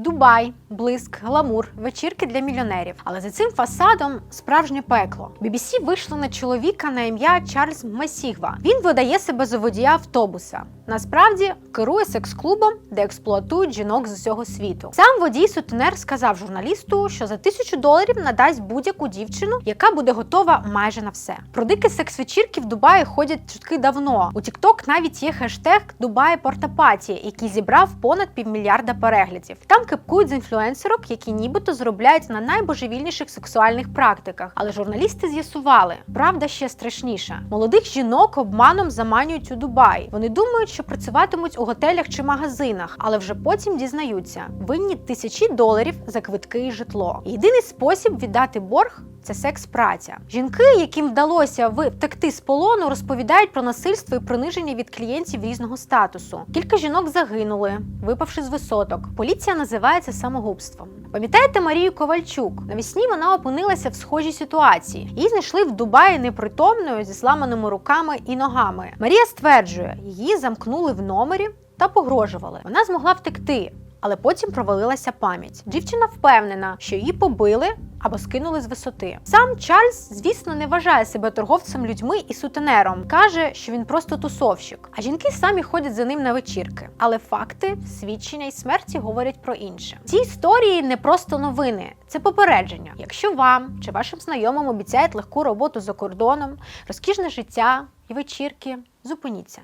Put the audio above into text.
Дубай, блиск, гламур, вечірки для мільйонерів. Але за цим фасадом справжнє пекло. BBC вийшло на чоловіка на ім'я Чарльз Масігва. Він видає себе за водія автобуса. Насправді керує секс-клубом, де експлуатують жінок з усього світу. Сам водій сутенер сказав журналісту, що за тисячу доларів надасть будь-яку дівчину, яка буде готова майже на все. Про дикі секс-вечірки в Дубаї ходять чутки давно. У TikTok навіть є хештег Дубай Портапаті, який зібрав понад півмільярда переглядів. Там кипкують з інфлюенсерок, які нібито заробляють на найбожевільніших сексуальних практиках. Але журналісти з'ясували, правда ще страшніша. Молодих жінок обманом заманюють у Дубай. Вони думають, що працюватимуть у готелях чи магазинах, але вже потім дізнаються, винні тисячі доларів за квитки і житло. Єдиний спосіб віддати борг. Це секс-праця. Жінки, яким вдалося втекти з полону, розповідають про насильство і приниження від клієнтів різного статусу. Кілька жінок загинули, випавши з висоток. Поліція називає це самогубством. Пам'ятаєте Марію Ковальчук? Навесні вона опинилася в схожій ситуації. Її знайшли в Дубаї непритомною зі зламаними руками і ногами. Марія стверджує, її замкнули в номері та погрожували. Вона змогла втекти. Але потім провалилася пам'ять. Дівчина впевнена, що її побили або скинули з висоти. Сам Чарльз, звісно, не вважає себе торговцем людьми і сутенером. каже, що він просто тусовщик. А жінки самі ходять за ним на вечірки. Але факти, свідчення і смерті говорять про інше. Ці історії не просто новини, це попередження. Якщо вам чи вашим знайомим обіцяють легку роботу за кордоном, розкішне життя і вечірки, зупиніться.